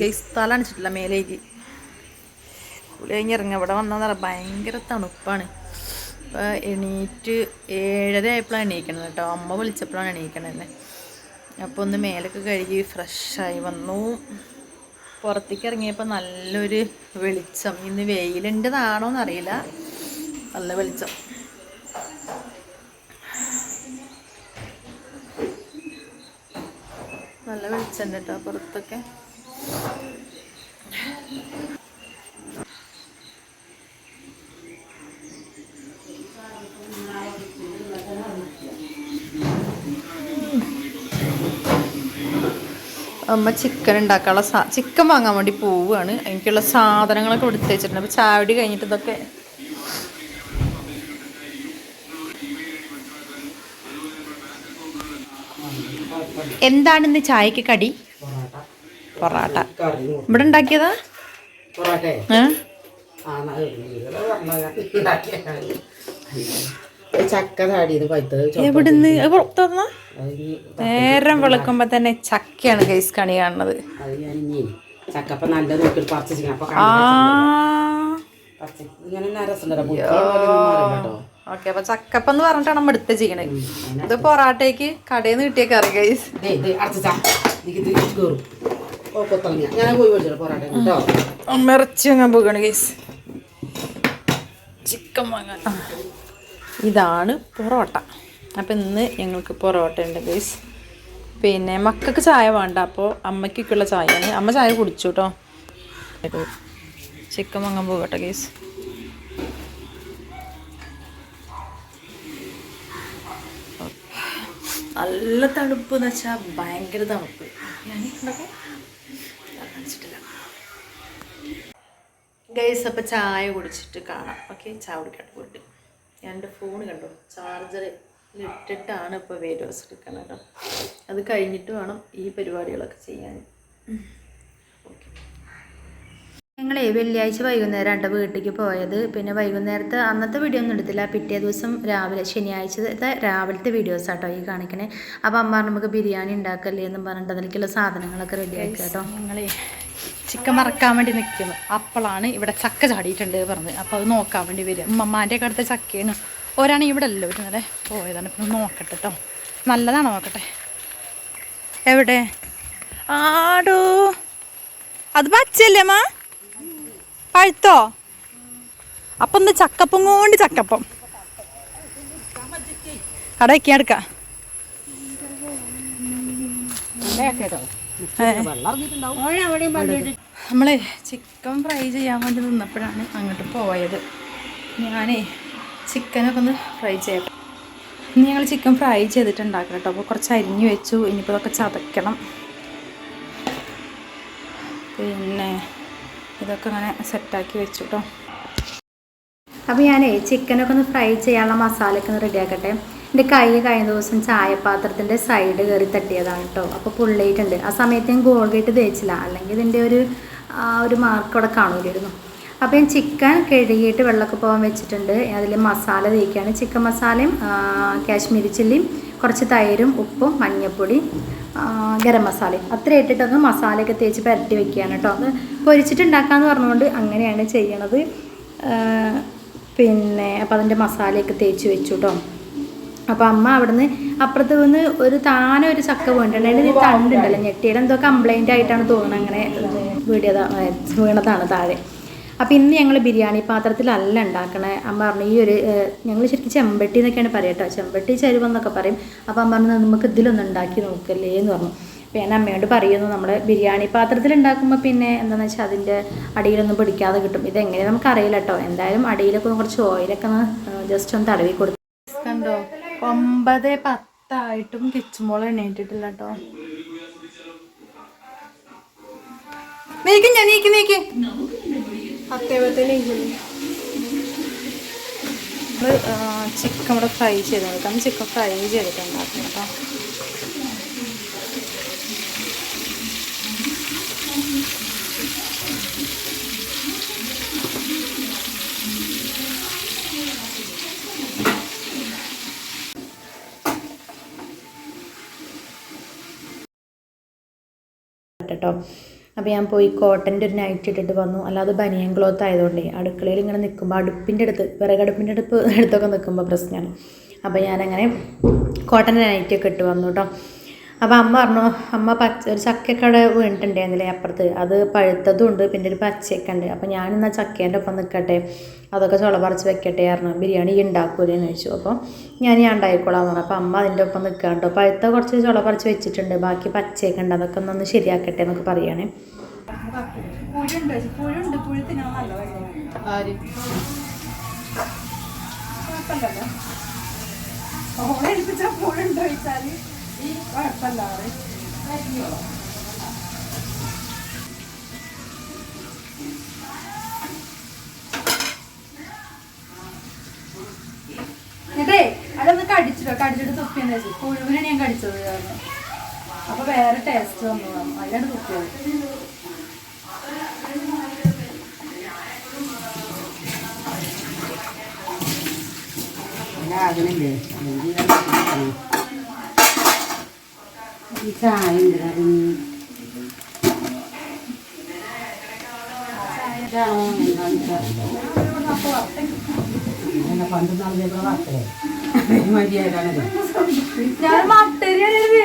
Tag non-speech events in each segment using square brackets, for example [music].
Guys തല അണിച്ചിട്ടില്ല മേലേക്ക്. കുളി കഴിഞ്ഞ് ഇറങ്ങുക ഇവിടെ വന്നാൽ ഭയങ്കര തണുപ്പാണ്. ഇപ്പോൾ എണീറ്റ് ഏഴര ആയപ്പോഴാണ് എണീക്കണത് കേട്ടോ. അമ്മ വിളിച്ചപ്പോഴാണ് എണീക്കണത് തന്നെ അപ്പോൾ ഒന്ന് മേലൊക്കെ കഴുകി ഫ്രഷായി വന്നു. പുറത്തേക്ക് ഇറങ്ങിയപ്പോൾ നല്ലൊരു വെളിച്ചം. ഇന്ന് വെയിലുണ്ടതാണോ എന്നറിയില്ല നല്ല വെളിച്ചം. നല്ല വെളിച്ചം കേട്ടോ പുറത്തൊക്കെ. അമ്മ ചിക്കൻ ഉണ്ടാക്കാനുള്ള സാ ചിക്കൻ വാങ്ങാൻ വേണ്ടി പോവുകയാണ്. എനിക്കുള്ള സാധനങ്ങളൊക്കെ എടുത്തേച്ചിട്ടുണ്ട് വെച്ചിട്ടുണ്ട് അപ്പോൾ ചാവടി കഴിഞ്ഞിട്ട് ഇതൊക്കെ എന്താണ് ഇന്ന് ചായക്ക് കടി? പൊറാട്ട. ഇവിടെ ഉണ്ടാക്കിയതാ? ചക്ക എവിടുന്ന്? അത് നേരം വെളുക്കുമ്പോ തന്നെ ചക്കയാണ് കേസ് കണി കാണുന്നത്. ചക്കപ്പ നല്ല നോക്കി അപ്പൊ പറിച്ച്. ഓക്കെ അപ്പൊ ചക്കപ്പെന്ന് പറഞ്ഞിട്ടാണ് നമ്മൾ എടുത്ത് ചെയ്യണേ ഇത് പൊറാട്ടയ്ക്ക് കടയിൽ നിന്ന് കിട്ടിയ കറി കൈസ് അടച്ചാ കൊത്തളങ്ങ. ഞാൻ പോയി കേട്ടോ. ചിക്കൻ വാങ്ങാൻ. ഇതാണ് പൊറോട്ട. അപ്പം ഇന്ന് ഞങ്ങൾക്ക് പൊറോട്ട ഉണ്ട് ഗൈസ് പിന്നെ മക്കൾക്ക് ചായ വേണ്ട അപ്പോൾ അമ്മയ്ക്കൊക്കെയുള്ള ചായയാണ്. അമ്മ ചായ കുടിച്ചു കേട്ടോ ചിക്കൻ വാങ്ങാൻ പോകട്ടെ ഗൈസ് നല്ല തണുപ്പ് എന്ന് വെച്ചാൽ ഭയങ്കര തണുപ്പ്. ഞാൻ ഇതൊക്കെ കാണിച്ചിട്ടില്ല ഗൈസ് അപ്പം ചായ കുടിച്ചിട്ട് കാണാം. ഓക്കെ ചായ കുടിക്കട്ടെ കുട്ടി എന്റെ ഫോൺ കണ്ടു? ചാർജർ ഇട്ടിട്ടാണ് ഇപ്പോൾ വീഡിയോസ് എടുക്കുന്നത് അത് കഴിഞ്ഞിട്ട് വേണം ഈ പരിപാടികളൊക്കെ ചെയ്യാൻ. ഞങ്ങൾ ഞങ്ങളെ വെള്ളിയാഴ്ച വൈകുന്നേരം എന്റെ വീട്ടിലേക്ക് പോയത്. പിന്നെ വൈകുന്നേരത്തെ അന്നത്തെ വീഡിയോ ഒന്നും എടുത്തില്ല. പിറ്റേ ദിവസം രാവിലെ ശനിയാഴ്ചത്തെ രാവിലത്തെ വീഡിയോസ് ആട്ടോ ഈ കാണിക്കണേ. അപ്പോൾ അമ്മ നമുക്ക് ബിരിയാണി ഉണ്ടാക്കല്ലേ? എന്നും പറഞ്ഞിട്ട് അതിലേക്കുള്ള സാധനങ്ങളൊക്കെ റെഡി ആക്കി കേട്ടോ ഞങ്ങളെ ചിക്കൻ മറക്കാൻ വേണ്ടി നിൽക്കുന്നു അപ്പോഴാണ് ഇവിടെ ചക്ക ചാടിയിട്ടുണ്ട് പറഞ്ഞത്. അപ്പോൾ അത് നോക്കാൻ വേണ്ടി വരും ഉമ്മമാന്റെ ഒക്കെ അടുത്ത ചക്കയാണ്. ഒരാണെങ്കിൽ ഇവിടെ അല്ലോ ഇന്നലെ പോയതാണ്. ഇപ്പം നോക്കട്ടെ കേട്ടോ നല്ലതാണ് നോക്കട്ടെ? എവിടെ? ആടോ. അത് പച്ചല്ലേ അമ്മ? പഴുത്തോ? അപ്പം ഒന്ന് ചക്കപ്പം കൊണ്ട് ചക്കപ്പം. അവിടെ വയ്ക്കാൻ എടുക്കാം. നമ്മൾ ചിക്കൻ ഫ്രൈ ചെയ്യാൻ വേണ്ടി നിന്നപ്പോഴാണ് അങ്ങോട്ട് പോയത്. ഞാനേ ചിക്കനൊക്കെ ഒന്ന് ഫ്രൈ ചെയ്യാം. ഇനി ഞങ്ങൾ ചിക്കൻ ഫ്രൈ ചെയ്തിട്ട് ഉണ്ടാക്കണം കേട്ടോ. അപ്പോൾ കുറച്ച് അരിഞ്ഞു വെച്ചു. ഇനിയിപ്പോൾ ഇതൊക്കെ ചതയ്ക്കണം. പിന്നെ ഇതൊക്കെ അങ്ങനെ സെറ്റാക്കി വെച്ചു കേട്ടോ. അപ്പോൾ ഞാനേ ചിക്കനൊക്കെ ഒന്ന് ഫ്രൈ ചെയ്യാനുള്ള മസാലയൊക്കെ ഒന്ന് റെഡിയാക്കട്ടെ എന്റെ കൈ കഴിഞ്ഞ ദിവസം ചായപാത്രത്തിന്റെ സൈഡ് കയറി തട്ടിയതാണ് കേട്ടോ അപ്പോൾ പുള്ളിയിട്ടുണ്ട് ആ സമയത്ത് ഞാൻ ഗോൾഗേറ്റ് തേച്ചില്ല. അല്ലെങ്കിൽ ഇതിന്റെ ഒരു ഒരു മാർക്ക് അവിടെ കാണൂലായിരുന്നു. അപ്പോൾ ഞാൻ ചിക്കൻ കഴുകിയിട്ട് വെള്ളമൊക്കെ പോകാൻ വെച്ചിട്ടുണ്ട്. അതിൽ മസാല തേക്കുകയാണ് ചിക്കൻ മസാലയും കാശ്മീരി ചില്ലിയും കുറച്ച് തൈരും ഉപ്പും മഞ്ഞൾപ്പൊടി ഗരം മസാലയും അത്ര ഇട്ടിട്ടൊന്ന് മസാലയൊക്കെ തേച്ച് പരട്ടി വെക്കുകയാണ് കേട്ടോ അത് പൊരിച്ചിട്ടുണ്ടാക്കാന്ന് പറഞ്ഞുകൊണ്ട് അങ്ങനെയാണ് ചെയ്യണത്. പിന്നെ അപ്പോൾ അതിന്റെ മസാലയൊക്കെ തേച്ച് വെച്ചു കേട്ടോ അപ്പോൾ അമ്മ അവിടുന്ന് അപ്പുറത്ത് നിന്ന് ഒരു താനെ ഒരു ചക്ക വീണിട്ടുണ്ടായിരുന്നു ഈ തണ്ടുണ്ടല്ലോ ഞെട്ടിയുടെ എന്തോ കംപ്ലൈന്റ് ആയിട്ടാണ് തോന്നുന്നത്. അങ്ങനെ വീടിയതാ വീണതാണ് താഴെ. അപ്പോൾ ഇന്ന് ഞങ്ങൾ ബിരിയാണി പാത്രത്തിലല്ല ഉണ്ടാക്കണേ. അമ്മ പറഞ്ഞു ഈ ഒരു ഞങ്ങൾ ശരിക്കും ചെമ്പട്ടി എന്നൊക്കെയാണ് പറയട്ടോ ചെമ്പട്ടി ചരുവെന്നൊക്കെ പറയും. അപ്പോൾ അമ്മ പറഞ്ഞു നമുക്ക് ഇതിലൊന്നും ഉണ്ടാക്കി നോക്കല്ലേ എന്ന് പറഞ്ഞു. അപ്പോൾ ഞാൻ അമ്മയോട് പറയുന്നു നമ്മൾ ബിരിയാണി പാത്രത്തിൽ ഉണ്ടാക്കുമ്പോൾ പിന്നെ എന്താണെന്ന് വെച്ചാൽ അതിന്റെ അടിയിലൊന്നും പിടിക്കാതെ കിട്ടും. ഇതെങ്ങനെ നമുക്കറിയില്ല കേട്ടോ. എന്തായാലും അടിയിലൊക്കെ കുറച്ച് ഓയിലൊക്കെ ഒന്ന് ജസ്റ്റ് ഒന്ന് തടവി കൊടുത്തു ഒമ്പത് പത്തായിട്ടും കിച്ചുമ്പോൾ എണീറ്റിട്ടില്ല കേട്ടോ. നീക്കും ഞാൻ നീക്കി നീക്കി. ചിക്കൻ ഇവിടെ ഫ്രൈ ചെയ്ത് കൊടുക്കാം ചിക്കൻ ഫ്രൈ ചെയ്തിട്ടുണ്ടാക്കും കേട്ടോ. കേട്ടോ. അപ്പോൾ ഞാൻ പോയി കോട്ടന്റെ ഒരു നൈറ്റ് ഇട്ടിട്ട് വന്നു. അല്ലാതെ ബനിയൻ ക്ലോത്ത് ആയതുകൊണ്ടേ അടുക്കളയിൽ ഇങ്ങനെ നിൽക്കുമ്പോൾ അടുപ്പിന്റെ അടുത്ത് വിറകടുപ്പിന്റെ അടുപ്പ് [laughs] അടുത്തൊക്കെ നിൽക്കുമ്പോൾ പ്രശ്നമാണ് അപ്പോൾ ഞാനങ്ങനെ കോട്ടന്റെ നൈറ്റൊക്കെ ഇട്ട് വന്നു കേട്ടോ. അപ്പോൾ അമ്മ പറഞ്ഞു അമ്മ പച്ച ഒരു ചക്കയൊക്കെ അവിടെ വീണിട്ടുണ്ടായിരുന്നില്ലേ അപ്പുറത്ത്. അത് പഴുത്തതും ഉണ്ട് പിന്നെ ഒരു പച്ചയൊക്കെ ഉണ്ട്. അപ്പോൾ ഞാനിന്നാ ചക്കേന്റെ ഒപ്പം നിൽക്കട്ടെ അതൊക്കെ ചുള പറിച്ച് വെക്കട്ടെ ആയിരുന്നു ബിരിയാണി ഉണ്ടാക്കൂലേന്ന് ചോദിച്ചു. അപ്പോൾ ഞാൻ ഞാൻ ഉണ്ടായിക്കോളാം പറഞ്ഞു. അപ്പോൾ അമ്മ അതിന്റെ ഒപ്പം നിൽക്കാണ്ടോ കേട്ടോ പഴുത്ത കുറച്ച് ചുള പറിച്ച് വെച്ചിട്ടുണ്ട്. ബാക്കി പച്ചയൊക്കെ ഉണ്ട്. അതൊക്കെ ഒന്ന് ശരിയാക്കട്ടെ എന്നൊക്കെ പറയുകയാണേ പുഴുണ്ട് പുഴുണ്ട്. പുഴു തിന്നാൻ നല്ല ആര്? കുഴപ്പമില്ലല്ലോ. ഓളെ ഏൽപ്പിച്ച പുഴുണ്ടോ ചോദിച്ചാൽ കുഴപ്പമില്ല ആറ് എന്നിട്ടേ അതൊന്ന് കടിച്ചിട്ടോ കടിച്ചിട്ട് തുപ്പിയെന്ന് വെച്ചു. പുഴുവിനെ ഞാൻ കടിച്ചത് കാരണം അപ്പൊ വേറെ ടേസ്റ്റ് വന്നു. അതിലാണ് തുപ്പിയത്. അതിനില്ലേ ഈ ചായ പണ്ട് നാളെ മതിയായിട്ടാണത് ഞാൻ മട്ടരിയാണ്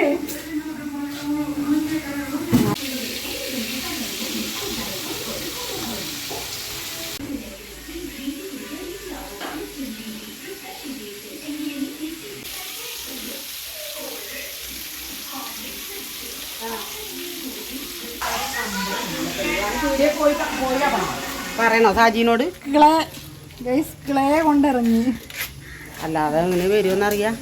പറയണോ സാജീനോട്? Clay guys കൊണ്ടിറങ്ങി. അല്ലാതെ അങ്ങനെ വരുമെന്നറിയാം?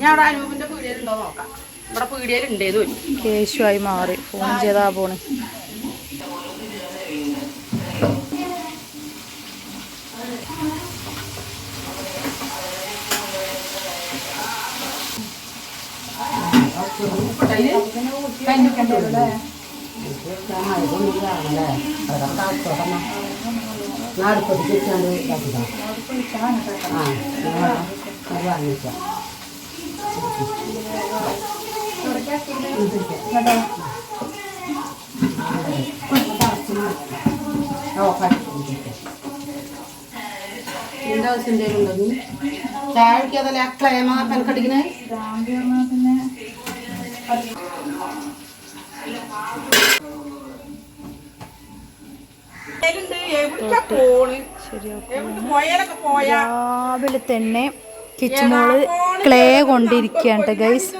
ഞാൻ അവിടെ അനൂപിന്റെ പീടികയിലുണ്ടോ നോക്കാം. ഇവിടെ പീടികയിലുണ്ടേന്ന് വരും കേശുവായി മാറി ഞാൻ അടുപ്പത്ത് വെച്ചാണ്ട് ഇതാക്കിക്കാം ആ അത് വാങ്ങിക്കാം എന്താ ആവശ്യം എന്തെങ്കിലും ഉണ്ടോ? ചായ കുടിക്കാതല്ലേ ആ ക്ലേമ രാവിലെ തന്നെ കിച്ചുമോൾ ക്ലേ കൊണ്ടിരിക്കുകയാണ് ഗൈസ്.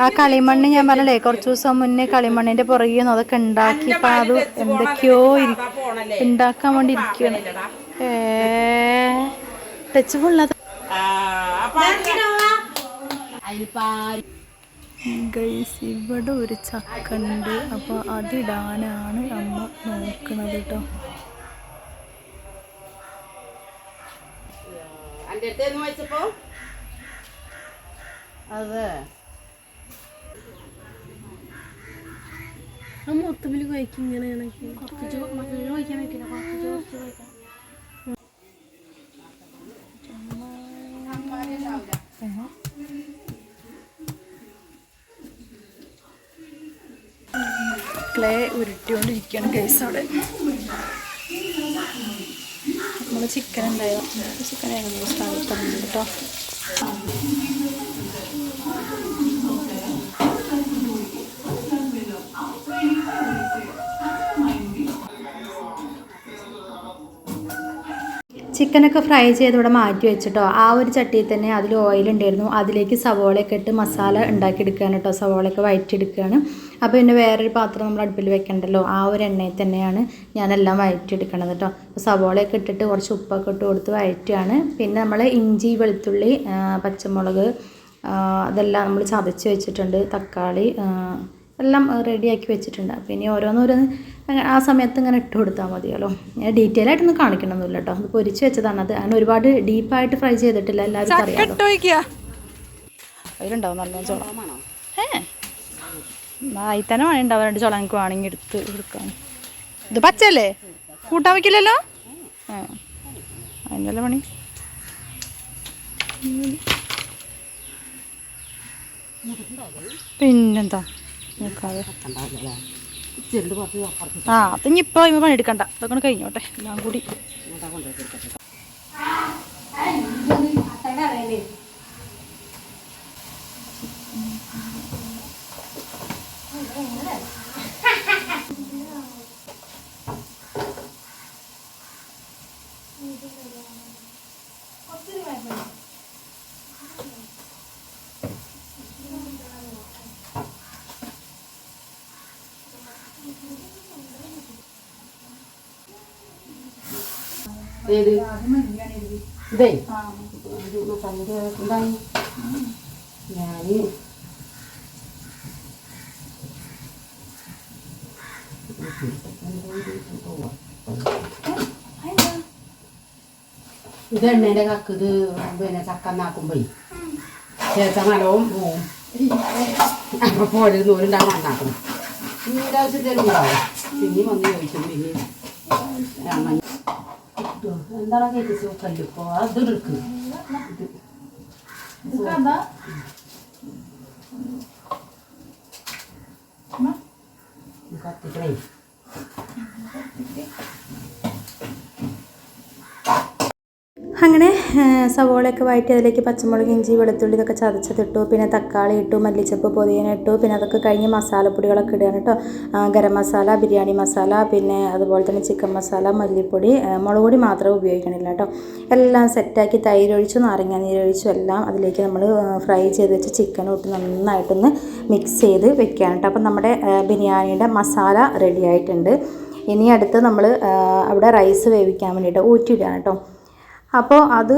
ആ കളിമണ്ണ് ഞാൻ പറഞ്ഞല്ലേ കുറച്ച് ദിവസം മുന്നേ കളിമണ്ണിന്റെ പുറകെ നിന്ന് അതൊക്കെ ഉണ്ടാക്കിയപ്പോ അത് എന്തൊക്കെയോ ഉണ്ടാക്കാൻ വേണ്ടി ഇരിക്കുകയാണ് ഏ ടച്ച് ഫുള്ളത് ഗൈസ് ഇവിടെ ഒരു ചക്ക ഉണ്ട് അപ്പൊ അതിടാനാണ് അമ്മ നോക്കുന്നത് കേട്ടോ അമ്മ ഒത്തുമില്ല കഴിക്കും ഇങ്ങനെ കുറച്ച് കഴിക്കാൻ പറ്റില്ല. കുറച്ച് കുറച്ച് ക്ലേ ഉരുട്ടിക്കൊണ്ടിരിക്കുകയാണ് ഗൈസ് അവിടെ. നമ്മൾ ചിക്കൻ ഉണ്ടായത് ചിക്കൻ ഏകദേശം സ്ഥലത്തുണ്ട് കേട്ടോ ചിക്കനൊക്കെ ഫ്രൈ ചെയ്തവിടെ മാറ്റി വെച്ചിട്ടോ. ആ ഒരു ചട്ടിയിൽ തന്നെ അതിൽ ഓയിൽ ഉണ്ടായിരുന്നു. അതിലേക്ക് സവോളയൊക്കെ ഇട്ട് മസാല ഉണ്ടാക്കിയെടുക്കുകയാണ് കേട്ടോ. സവോളയൊക്കെ വഴറ്റിയെടുക്കുകയാണ് അപ്പോൾ പിന്നെ വേറൊരു പാത്രം നമ്മൾ അടുപ്പിൽ വെക്കണ്ടല്ലോ. ആ ഒരു എണ്ണയിൽ തന്നെയാണ് ഞാനെല്ലാം വഴറ്റിയെടുക്കണത് കേട്ടോ. അപ്പോൾ സവോളയൊക്കെ ഇട്ടിട്ട് കുറച്ച് ഉപ്പൊക്കെ ഇട്ട് കൊടുത്ത് വഴറ്റുകയാണ് പിന്നെ നമ്മൾ ഇഞ്ചി വെളുത്തുള്ളി പച്ചമുളക് അതെല്ലാം നമ്മൾ ചതച്ച് വെച്ചിട്ടുണ്ട്. തക്കാളി എല്ലാം റെഡിയാക്കി വെച്ചിട്ടുണ്ട്. അപ്പോൾ ഇനി ഓരോന്നോരോന്ന് ആ സമയത്ത് ഇങ്ങനെ ഇട്ട് കൊടുത്താൽ മതിയല്ലോ. ഞാൻ ഡീറ്റെയിൽ ആയിട്ടൊന്നും കാണിക്കണമെന്നില്ല കേട്ടോ അത് പൊരിച്ച് വെച്ചതാണ്. അത് അങ്ങനെ ഒരുപാട് ഡീപ്പായിട്ട് ഫ്രൈ ചെയ്തിട്ടില്ല. എല്ലാവരും അറിയാം അതിലുണ്ടാവും നല്ല ചോളം. ആയി തന്നെ വേണേ ഉണ്ടാവും രണ്ട് ചോളം എനിക്ക് വേണമെങ്കിൽ എടുത്ത് കൊടുക്കാൻ ഇത് പച്ചല്ലേ കൂട്ടാൻ വയ്ക്കില്ലല്ലോ അതിന്റെ പണി. പിന്നെന്താ? നിൽക്കാതെ ആ അത് ഇനി ഇപ്പോൾ ഇവ പണിയെടുക്കണ്ട അതൊക്കെ കഴിഞ്ഞോട്ടെ എല്ലാം കൂടി ഏത്? ഇതേ? എന്തായി ഞാൻ ഇത് എണ്ണേന്റെ കക്ക് ഇത് പിന്നെ ചക്ക നാക്കുമ്പോഴേ ചേച്ച നല്ലവും പോവും. അപ്പൊ പോലും നൂലുണ്ടാകും നന്നാക്കണം. ഇതിന്റെ ആവശ്യം തരുന്നുണ്ടാവും പിന്നെ വന്ന് ചോദിക്കും. പിന്നെ ആ, ഇട്ടോ. എന്താണ് കേട്ടിച്ച് കല്ലുപ്പോ അത് എടുക്ക് എന്താ കത്തിക്കണേ അങ്ങനെ സവോളയൊക്കെ വഴറ്റി അതിലേക്ക് പച്ചമുളക് ഇഞ്ചി വെളുത്തുള്ളി ഇതൊക്കെ ചതച്ചതിട്ടു പിന്നെ തക്കാളി ഇട്ടു മല്ലിച്ചപ്പ് പൊതിയന ഇട്ടു. പിന്നെ അതൊക്കെ കഴിഞ്ഞ് മസാലപ്പൊടികളൊക്കെ ഇടുകയാണ് കേട്ടോ. ഗരം മസാല ബിരിയാണി മസാല പിന്നെ അതുപോലെ തന്നെ ചിക്കൻ മസാല മല്ലിപ്പൊടി മുളക് പൊടി മാത്രമേ ഉപയോഗിക്കണില്ല കേട്ടോ. എല്ലാം സെറ്റാക്കി തൈരൊഴിച്ചു നാരങ്ങ നീരൊഴിച്ചു എല്ലാം അതിലേക്ക് നമ്മൾ ഫ്രൈ ചെയ്ത് വെച്ച് ചിക്കൻ ഇട്ട് നന്നായിട്ടൊന്ന് മിക്സ് ചെയ്ത് വെക്കുകയാണ് കേട്ടോ. അപ്പം നമ്മുടെ ബിരിയാണിയുടെ മസാല റെഡി ആയിട്ടുണ്ട്. ഇനി അടുത്ത് നമ്മൾ അവിടെ റൈസ് വേവിക്കാൻ വേണ്ടിയിട്ട് ഊറ്റിയിടുകയാണ് കേട്ടോ. അപ്പോൾ അത്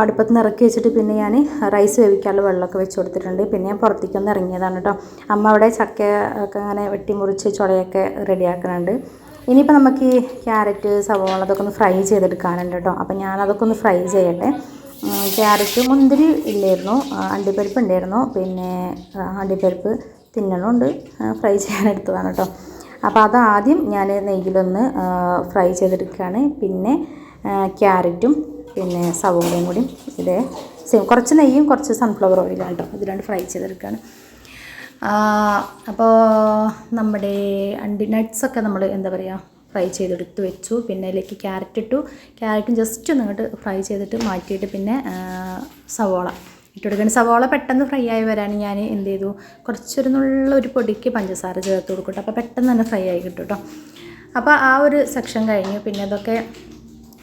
അടുപ്പത്ത് നിന്ന് ഇറക്കി വെച്ചിട്ട് പിന്നെ ഞാൻ റൈസ് വേവിക്കാനുള്ള വെള്ളമൊക്കെ വെച്ച് കൊടുത്തിട്ടുണ്ട്. പിന്നെ ഞാൻ പുറത്തേക്കൊന്ന് ഇറങ്ങിയതാണ് കേട്ടോ. അമ്മ അവിടെ ചക്ക ഒക്കെ അങ്ങനെ വെട്ടിമുറിച്ച് ചുളയൊക്കെ റെഡിയാക്കുന്നുണ്ട്. ഇനിയിപ്പോൾ നമുക്ക് ഈ ക്യാരറ്റ് സവോള അതൊക്കെ ഒന്ന് ഫ്രൈ ചെയ്തെടുക്കാനുണ്ട് കേട്ടോ. അപ്പോൾ ഞാൻ അതൊക്കെ ഒന്ന് ഫ്രൈ ചെയ്യട്ടെ. ക്യാരറ്റ് മുന്തിരി ഇല്ലായിരുന്നു. അണ്ടിപ്പരിപ്പ് ഉണ്ടായിരുന്നു. പിന്നെ അണ്ടിപ്പരിപ്പ് തിന്നണമുണ്ട് ഫ്രൈ ചെയ്യാനെടുത്തതാണ് കേട്ടോ. അപ്പോൾ അത് ആദ്യം ഞാൻ നെയ്യിലൊന്ന് ഫ്രൈ ചെയ്തെടുക്കുകയാണ്. പിന്നെ ക്യാരറ്റും പിന്നെ സവോളയും കൂടി ഇത് സെയിം കുറച്ച് നെയ്യും കുറച്ച് സൺഫ്ലവർ ഓയിലും കേട്ടോ ഇത് രണ്ട് ഫ്രൈ ചെയ്തെടുക്കുകയാണ് അപ്പോൾ നമ്മുടെ അണ്ടി നട്ട്സൊക്കെ നമ്മൾ എന്താ പറയുക ഫ്രൈ ചെയ്തെടുത്ത് വെച്ചു. പിന്നെ അതിലേക്ക് ക്യാരറ്റ് ഇട്ടു. ക്യാരറ്റും ജസ്റ്റ് ഒന്ന് ഇങ്ങോട്ട് ഫ്രൈ ചെയ്തിട്ട് മാറ്റിയിട്ട് പിന്നെ സവോള ഇട്ടുകൊടുക്കണം സവോള പെട്ടെന്ന് ഫ്രൈ ആയി വരാൻ ഞാൻ എന്ത് ചെയ്തു? കുറച്ചൊരു നുള്ള ഒരു പൊടിക്ക് പഞ്ചസാര ചേർത്ത് കൊടുക്കട്ടെ അപ്പോൾ പെട്ടെന്ന് തന്നെ ഫ്രൈ ആയി കിട്ടും കേട്ടോ അപ്പോൾ ആ ഒരു സെക്ഷൻ കഴിഞ്ഞു. പിന്നെ അതൊക്കെ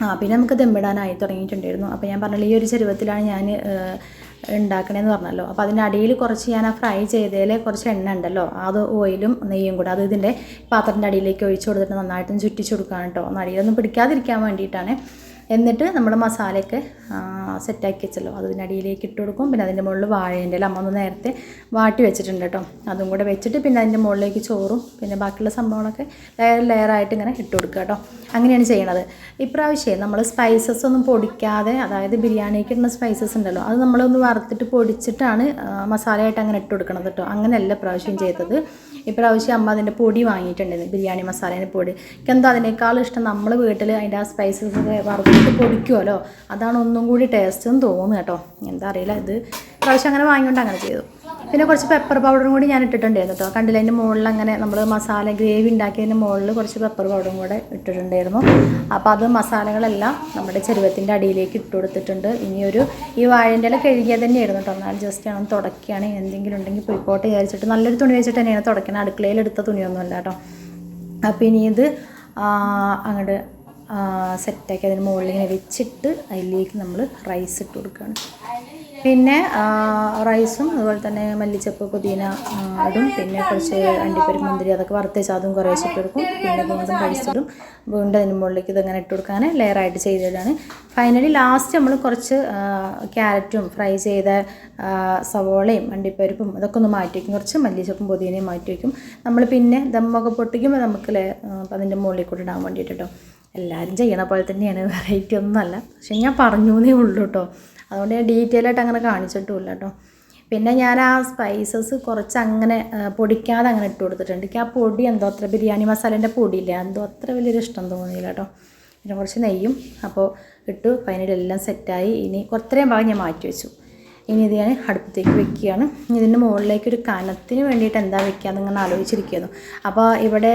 ആ പിന്നെ നമുക്ക് ദമ്മിടാനായി തുടങ്ങിയിട്ടുണ്ടായിരുന്നു. അപ്പോൾ ഞാൻ പറഞ്ഞല്ലോ ഈ ഒരു ചെരുവത്തിലാണ് ഞാൻ ഉണ്ടാക്കണേന്ന് പറഞ്ഞല്ലോ. അപ്പോൾ അതിന്റെ അടിയിൽ കുറച്ച് ഞാൻ ആ ഫ്രൈ ചെയ്തതിൽ കുറച്ച് എണ്ണ ഉണ്ടല്ലോ അത് ഓയിലും നെയ്യും കൂടെ അത് ഇതിന്റെ പാത്രത്തിന്റെ അടിയിലേക്ക് ഒഴിച്ചു കൊടുത്തിട്ട് നന്നായിട്ടും ചുറ്റിച്ചു കൊടുക്കാൻ കേട്ടോ അടിയിലൊന്നും പിടിക്കാതിരിക്കാൻ വേണ്ടിയിട്ടാണ്. എന്നിട്ട് നമ്മൾ മസാലയൊക്കെ സെറ്റാക്കി വെച്ചല്ലോ. അത് ഇതിന്റെ അടിയിലേക്ക് ഇട്ട് കൊടുക്കും. പിന്നെ അതിന്റെ മുകളിൽ വാഴേന്റെ അമ്മ ഒന്ന് നേരത്തെ വാട്ടി വെച്ചിട്ടുണ്ട് കേട്ടോ. അതും കൂടെ വെച്ചിട്ട് പിന്നെ അതിന്റെ മുകളിലേക്ക് ചോറും പിന്നെ ബാക്കിയുള്ള സംഭവങ്ങളൊക്കെ ലെയർ ലെയറായിട്ട് ഇങ്ങനെ ഇട്ട് കൊടുക്കുക കേട്ടോ. അങ്ങനെയാണ് ചെയ്യണത്. ഇപ്രാവശ്യം നമ്മൾ സ്പൈസസ് ഒന്നും പൊടിക്കാതെ അതായത് ബിരിയാണിക്ക് ഇടുന്ന സ്പൈസസ് ഉണ്ടല്ലോ അത് നമ്മളൊന്ന് വറുത്തിട്ട് പൊടിച്ചിട്ടാണ് മസാലയായിട്ട് അങ്ങനെ ഇട്ട് കൊടുക്കണത് കേട്ടോ. അങ്ങനെയല്ല പ്രാവശ്യം ചെയ്തത്. ഇപ്രാവശ്യം അമ്മ അതിന്റെ പൊടി വാങ്ങിയിട്ടുണ്ടായിരുന്നു. ബിരിയാണി മസാലേന്റെ പൊടി. എന്താ അതിനേക്കാളും ഇഷ്ടം നമ്മൾ വീട്ടിൽ അതിന്റെ ആ സ്പൈസസ് ഒക്കെ വറുത്തിട്ട് പൊടിക്കുമല്ലോ അതാണ് ഒന്നും കൂടി ടേസ്റ്റ് എന്ന് തോന്നുന്നു കേട്ടോ. എന്താ അറിയില്ല ഇത് പ്രാവശ്യം അങ്ങനെ വാങ്ങിക്കൊണ്ട് അങ്ങനെ ചെയ്തു. പിന്നെ കുറച്ച് പെപ്പർ പൗഡറും കൂടി ഞാൻ ഇട്ടിട്ടുണ്ടായിരുന്നു കേട്ടോ. കണ്ടില്ല അതിന്റെ മുകളിൽ അങ്ങനെ നമ്മൾ മസാല ഗ്രേവി ഉണ്ടാക്കിയതിന്റെ മുകളിൽ കുറച്ച് പെപ്പർ പൗഡറും കൂടെ ഇട്ടിട്ടുണ്ടായിരുന്നു. അപ്പോൾ അത് മസാലകളെല്ലാം നമ്മുടെ ചെരുവത്തിന്റെ അടിയിലേക്ക് ഇട്ട് കൊടുത്തിട്ടുണ്ട്. ഇനിയൊരു ഈ വാഴന്റെ ഇല കഴുകിയത് തന്നെയായിരുന്നു കേട്ടോ. എന്നാൽ ജസ്റ്റ് ആണ് തുടക്കുകയാണ്. എന്തെങ്കിലും ഉണ്ടെങ്കിൽ പൊയ്ക്കോട്ടെ വിചാരിച്ചിട്ട് നല്ലൊരു തുണി വെച്ചിട്ട് തന്നെയാണ് തുടക്കുന്നത് അടുക്കളയിൽ എടുത്ത തുണിയൊന്നുമല്ല കേട്ടോ. അപ്പോൾ ഇനി ഇത് അങ്ങോട്ട് സെറ്റാക്കി അതിന് മുകളിൽ ഇങ്ങനെ വെച്ചിട്ട് അതിലേക്ക് നമ്മൾ റൈസ് ഇട്ട് കൊടുക്കുകയാണ്. പിന്നെ റൈസും അതുപോലെ തന്നെ മല്ലിച്ചപ്പ് പുതിന ഇടും പിന്നെ കുറച്ച് അണ്ടിപ്പരി മുന്തിരി അതൊക്കെ വറുത്തേച്ച് അതും കുറേശ്ശെ ഇട്ട് കൊടുക്കും. പിന്നെ വീണ്ടും കഴിച്ചിടും വീണ്ടും അതിന് മുകളിലേക്ക് ഇതങ്ങനെ ഇട്ട് കൊടുക്കാൻ ലെയറായിട്ട് ചെയ്തിടാണ് ഫൈനലി ലാസ്റ്റ് നമ്മൾ കുറച്ച് ക്യാരറ്റും ഫ്രൈ ചെയ്ത സവോളയും അണ്ടിപ്പരിപ്പും അതൊക്കെ ഒന്ന് മാറ്റി വയ്ക്കും കുറച്ച് മല്ലിച്ചപ്പും പുതിനയും മാറ്റി വയ്ക്കും നമ്മൾ പിന്നെ ദമ്മൊക്കെ പൊട്ടിക്കുമ്പോൾ നമുക്ക് അതിന്റെ മുകളിൽ കൂടെ ഇടാൻ വേണ്ടിയിട്ട് കേട്ടോ എല്ലാവരും ചെയ്യണ പോലെ തന്നെയാണ്. വെറൈറ്റി ഒന്നുമല്ല പക്ഷെ ഞാൻ പറഞ്ഞു എന്നേ ഉള്ളൂ കേട്ടോ അതുകൊണ്ട് ഞാൻ ഡീറ്റെയിൽ ആയിട്ട് അങ്ങനെ കാണിച്ചിട്ടുമില്ല കേട്ടോ പിന്നെ ഞാൻ ആ സ്പൈസസ് കുറച്ച് അങ്ങനെ പൊടിക്കാതെ അങ്ങനെ ഇട്ട് കൊടുത്തിട്ടുണ്ട്. എനിക്ക് ആ പൊടി എന്തോ അത്ര ബിരിയാണി മസാലേന്റെ പൊടിയില്ലേ എന്തോ അത്ര വലിയൊരു ഇഷ്ടം തോന്നിയില്ല കേട്ടോ പിന്നെ കുറച്ച് നെയ്യും അപ്പോൾ ഇട്ടു. ഫൈനലെല്ലാം സെറ്റായി ഇനി കുറത്രയും ഭാഗം ഞാൻ മാറ്റി വെച്ചു. ഇനി ഇത് ഞാൻ അടുപ്പത്തേക്ക് വെക്കുകയാണ്. ഇതിന്റെ മുകളിലേക്ക് ഒരു കനത്തിന് വേണ്ടിയിട്ട് എന്താ വെക്കുക ഇങ്ങനെ ആലോചിച്ചിരിക്കുന്നു. അപ്പോൾ ഇവിടെ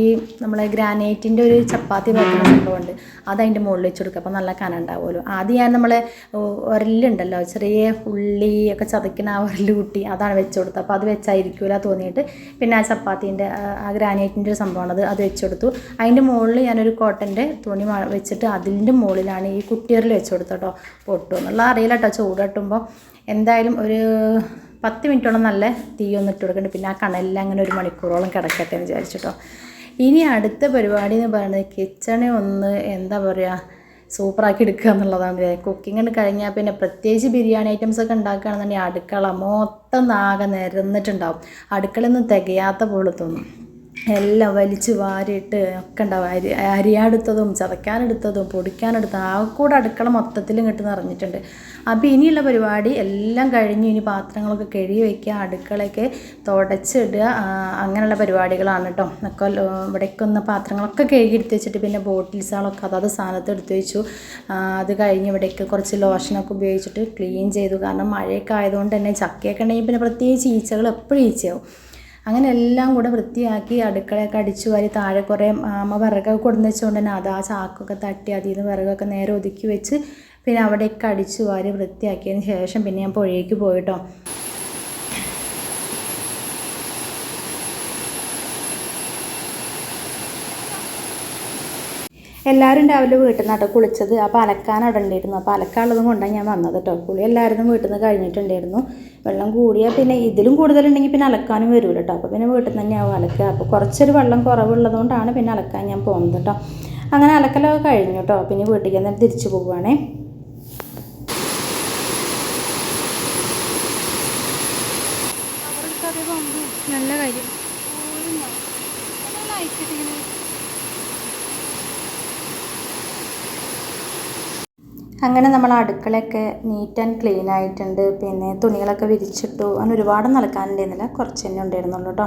ഈ നമ്മളെ ഗ്രാനൈറ്റിന്റെ ഒരു ചപ്പാത്തി വെക്കുന്ന സംഭവമുണ്ട്. അത് അതിന്റെ മുകളിൽ വെച്ച് കൊടുക്കുക. അപ്പോൾ നല്ല കനം ഉണ്ടാവുമല്ലോ. ആദ്യം ഞാൻ നമ്മളെ ഉരലുണ്ടല്ലോ ചെറിയ ഉള്ളി ഒക്കെ ചതയ്ക്കുന്ന ആ ഉരൽ കൂട്ടി അതാണ് വെച്ച് കൊടുത്തത്. അപ്പോൾ അത് വെച്ചായിരിക്കില്ല തോന്നിയിട്ട് പിന്നെ ആ ചപ്പാത്തീന്റെ ആ ഗ്രാനൈറ്റിന്റെ ഒരു സംഭവമാണ് അത് അത് വെച്ച് കൊടുത്തു. അതിന്റെ മുകളിൽ ഞാനൊരു കോട്ടന്റെ തുണി വെച്ചിട്ട് അതിന്റെ മുകളിലാണ് ഈ കുട്ടിയറിൽ വെച്ച് കൊടുത്തത് കേട്ടോ. പൊട്ടു എന്നുള്ള അറിയില്ല കേട്ടോ. ചൂട് എന്തായാലും ഒരു പത്ത് മിനിറ്റോളം നല്ല തീ ഒന്ന് ഇട്ട് കൊടുക്കുന്നുണ്ട് പിന്നെ ആ കണലിൽ അങ്ങനെ ഒരു മണിക്കൂറോളം കിടക്കട്ടെ എന്ന് വിചാരിച്ചിട്ടോ. ഇനി അടുത്ത പരിപാടി എന്ന് പറയുന്നത് കിച്ചണെ ഒന്ന് എന്താ പറയുക സൂപ്പറാക്കി എടുക്കുക എന്നുള്ളതാണ്. കുക്കിംഗ് ഉണ്ട് കഴിഞ്ഞാൽ പിന്നെ പ്രത്യേകിച്ച് ബിരിയാണി ഐറ്റംസ് ഒക്കെ ഉണ്ടാക്കുകയാണെന്നുണ്ടെങ്കിൽ അടുക്കള മൊത്തം ആകെ നിരന്നിട്ടുണ്ടാവും. അടുക്കളയൊന്നും തികയാത്ത പോലെ തോന്നും. എല്ലാം വലിച്ചു വാരിയിട്ട് ഒക്കെ ഉണ്ടാവും. അരി അരിയാടുത്തതും ചതക്കാനെടുത്തതും പൊടിക്കാനെടുത്തതും ആ കൂടെ അടുക്കള മൊത്തത്തിലും കിട്ടുന്ന നിറഞ്ഞിട്ടുണ്ട്. അപ്പോൾ ഇനിയുള്ള പരിപാടി എല്ലാം കഴിഞ്ഞ് ഇനി പാത്രങ്ങളൊക്കെ കഴുകി വയ്ക്കുക അടുക്കളയൊക്കെ തുടച്ചിടുക അങ്ങനെയുള്ള പരിപാടികളാണ് കേട്ടോ ഒക്കെ ഇവിടേക്ക് ഒന്ന് പാത്രങ്ങളൊക്കെ കഴുകി എടുത്ത് വെച്ചിട്ട് പിന്നെ ബോട്ടിൽസുകളൊക്കെ അതാത് സ്ഥാനത്ത് എടുത്ത് വെച്ചു. അത് കഴിഞ്ഞ് ഇവിടേക്ക് കുറച്ച് ലോഷനൊക്കെ ഉപയോഗിച്ചിട്ട് ക്ലീൻ ചെയ്തു. കാരണം മഴയൊക്കെ ആയതുകൊണ്ട് തന്നെ ചക്കയൊക്കെ ഉണ്ടെങ്കിൽ പിന്നെ പ്രത്യേകിച്ച് ഈച്ചകൾ എപ്പോഴും ഈച്ചയാവും. അങ്ങനെ എല്ലാം കൂടെ വൃത്തിയാക്കി അടുക്കളയൊക്കെ അടിച്ചു വാരി താഴെ കുറേ അമ്മ വിറകൊക്കെ കൊടുന്ന് വെച്ചുകൊണ്ട് തന്നെ അത് ആ ചാക്കൊക്കെ തട്ടി അതിൽ നിന്ന് വിറകൊക്കെ നേരെ ഒതുക്കി വെച്ച് പിന്നെ അവിടെയൊക്കെ അടിച്ചു വാരി വൃത്തിയാക്കിയതിന് ശേഷം പിന്നെ ഞാൻ പുഴയ്ക്ക് പോയിട്ടോ എല്ലാവരും രാവിലെ വീട്ടിൽ നിന്നാട്ടോ കുളിച്ചത്. അപ്പോൾ അലക്കാൻ അവിടെ ഉണ്ടായിരുന്നു. അപ്പോൾ അലക്കാനുള്ളതും കൊണ്ടാണ് ഞാൻ വന്നത് കേട്ടോ കുളി എല്ലാവരും വീട്ടിൽ നിന്ന് കഴിഞ്ഞിട്ടുണ്ടായിരുന്നു. വെള്ളം കൂടിയാൽ പിന്നെ ഇതിലും കൂടുതലുണ്ടെങ്കിൽ പിന്നെ അലക്കാനും വരില്ല കേട്ടോ അപ്പോൾ പിന്നെ വീട്ടിൽ നിന്ന് തന്നെയാവും അലക്കുക. അപ്പോൾ കുറച്ചൊരു വെള്ളം കുറവുള്ളതുകൊണ്ടാണ് പിന്നെ അലക്കാൻ ഞാൻ പോകുന്നത് കേട്ടോ അങ്ങനെ അലക്കലൊക്കെ കഴിഞ്ഞു കേട്ടോ പിന്നെ വീട്ടിലേക്ക് തന്നെ തിരിച്ചു പോവുകയാണേ നല്ല കാര്യം അങ്ങനെ നമ്മൾ അടുക്കളയൊക്കെ നീറ്റ് ആൻഡ് ക്ലീൻ ആയിട്ടുണ്ട്. പിന്നെ തുണികളൊക്കെ വിരിച്ചിട്ടു. അങ്ങനെ ഒരുപാട് നടക്കാനുണ്ടായിരുന്നില്ല. കുറച്ച് തന്നെ ഉണ്ടായിരുന്നുള്ളൂ കേട്ടോ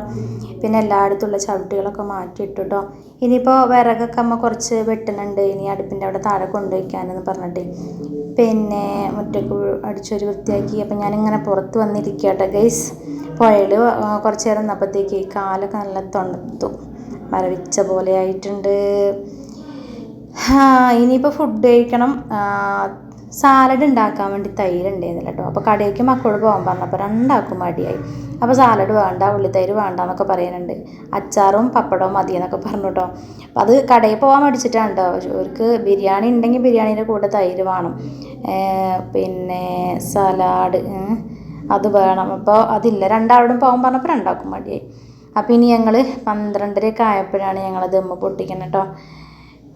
പിന്നെ എല്ലായിടത്തുള്ള ചവിട്ടികളൊക്കെ മാറ്റിയിട്ടു കേട്ടോ ഇനിയിപ്പോൾ വിറകൊക്കെ അമ്മ കുറച്ച് വെട്ടുന്നുണ്ട്. ഇനി അടുപ്പിന്റെ അവിടെ താഴെ കൊണ്ടുവയ്ക്കാനെന്ന് പറഞ്ഞിട്ട്. പിന്നെ മുറ്റൊക്കെ അടിച്ചൊരു വൃത്തിയാക്കി. അപ്പം ഞാനിങ്ങനെ പുറത്ത് വന്നിരിക്കുക കേട്ടോ ഗൈസ് പുഴയിൽ കുറച്ച് നേരം നിന്നപ്പോഴത്തേക്ക് കാലൊക്കെ നല്ല തണുത്തു. മരവിച്ച പോലെ ആയിട്ടുണ്ട്. ഇനിയിപ്പോൾ ഫുഡ് കഴിക്കണം. സാലഡ് ഉണ്ടാക്കാൻ വേണ്ടി തൈര് ഉണ്ടായിരുന്നില്ല കേട്ടോ അപ്പോൾ കടയിലേക്ക് മക്കളോട് പോകാൻ പറഞ്ഞപ്പോൾ രണ്ടാക്കും മടിയായി. അപ്പോൾ സാലഡ് വേണ്ട ഉള്ളിത്തൈര് വേണ്ട എന്നൊക്കെ പറയുന്നുണ്ട്. അച്ചാറും പപ്പടവും മതി എന്നൊക്കെ പറഞ്ഞു കേട്ടോ അപ്പോൾ അത് കടയിൽ പോകാൻ മടിച്ചിട്ടാണ് കേട്ടോ അവർക്ക് ബിരിയാണി ഉണ്ടെങ്കിൽ ബിരിയാണീന്റെ കൂടെ തൈര് വേണം. പിന്നെ സലാഡ് അത് വേണം. അപ്പോൾ അതില്ല. രണ്ടാളോടും പോകാൻ പറഞ്ഞപ്പോൾ രണ്ടാക്കും മടിയായി. അപ്പോൾ ഇനി ഞങ്ങൾ പന്ത്രണ്ടരയൊക്കെ ആയപ്പോഴാണ് ഞങ്ങൾ ദമ്മ് പൊട്ടിക്കുന്നത് കേട്ടോ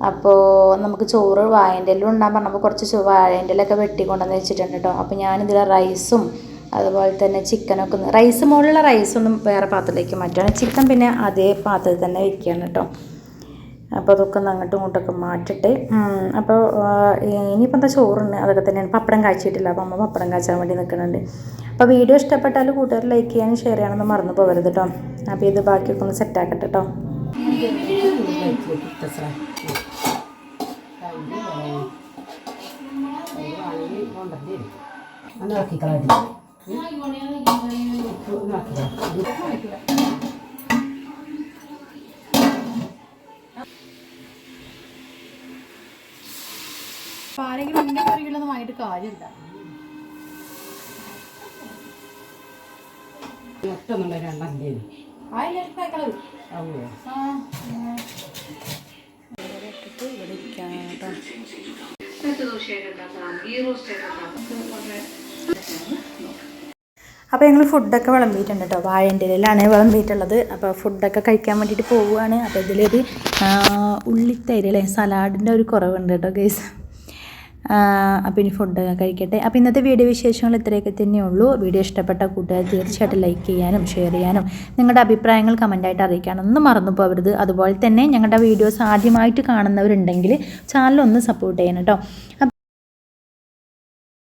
അപ്പോൾ നമുക്ക് ചോറ് വാഴന്റെ എല്ലാം ഉണ്ടാകാൻ പറഞ്ഞപ്പോൾ കുറച്ച് ചോ വാഴന്റെ ഒക്കെ വെട്ടിക്കൊണ്ടുവന്ന് വെച്ചിട്ടുണ്ട് കേട്ടോ. അപ്പോൾ ഞാനിതിൽ റൈസും അതുപോലെ തന്നെ ചിക്കനൊക്കെ ഒന്ന് റൈസ് മുകളിലുള്ള റൈസൊന്നും വേറെ പാത്രത്തിലേക്ക് മാറ്റുകയാണ് ചിക്കൻ പിന്നെ അതേ പാത്രത്തിൽ തന്നെ വെക്കുകയാണ് കേട്ടോ. അപ്പോൾ അതൊക്കെ ഒന്ന് അങ്ങോട്ടും ഇങ്ങോട്ടൊക്കെ മാറ്റിട്ട് അപ്പോൾ ഇനിയിപ്പോൾ എന്താ ചോറുണ്ട്? അതൊക്കെ തന്നെയാണ്. പപ്പടം കാച്ചിട്ടില്ല. അപ്പോൾ അമ്മ പപ്പടം കാച്ചാൻ വേണ്ടി നിൽക്കുന്നുണ്ട്. അപ്പോൾ വീഡിയോ ഇഷ്ടപ്പെട്ടാൽ കൂട്ടുകാർ ലൈക്ക് ചെയ്യാനും ഷെയർ ചെയ്യാനൊന്നും മറന്നു പോകരുത് കേട്ടോ. അപ്പോൾ ഇത് ബാക്കിയൊക്കെ ഒന്ന് സെറ്റാക്കട്ടെ കേട്ടോ. അപ്പോൾ ആരെങ്കിലും എന്നെ കറികളൊന്നും വാങ്ങിയിട്ട് കാര്യമില്ല. ഒറ്റൊന്നുള്ള രണ്ടെണ്ണം ആ ഈ കഴിക്കളൂ ആവുമോ അപ്പോൾ ഞങ്ങൾ ഫുഡൊക്കെ വിളമ്പിയിട്ടുണ്ട് കേട്ടോ വാഴന്റെ ഇലയിലാണ് വിളമ്പിയിട്ടുള്ളത്. അപ്പോൾ ഫുഡൊക്കെ കഴിക്കാൻ വേണ്ടിയിട്ട് പോവുകയാണ്. അപ്പോൾ ഇതിലൊരു ഉള്ളിത്തൈര് അല്ലേ? സലാഡിന്റെ ഒരു കുറവുണ്ട് കേട്ടോ ഗൈസ് അപ്പോൾ ഇനി ഫുഡൊക്കെ കഴിക്കട്ടെ. അപ്പോൾ ഇന്നത്തെ വീഡിയോ വിശേഷങ്ങൾ ഇത്രയൊക്കെ തന്നെയുള്ളൂ വീഡിയോ ഇഷ്ടപ്പെട്ട കൂട്ടുകാർ തീർച്ചയായിട്ടും ലൈക്ക് ചെയ്യാനും ഷെയർ ചെയ്യാനും നിങ്ങളുടെ അഭിപ്രായങ്ങൾ കമന്റായിട്ട് അറിയിക്കാനൊന്നും മറന്നു പോകരുത് അതുപോലെ തന്നെ ഞങ്ങളുടെ വീഡിയോസ് ആദ്യമായിട്ട് കാണുന്നവരുണ്ടെങ്കിൽ ചാനൽ ഒന്ന് സപ്പോർട്ട് ചെയ്യണം കേട്ടോ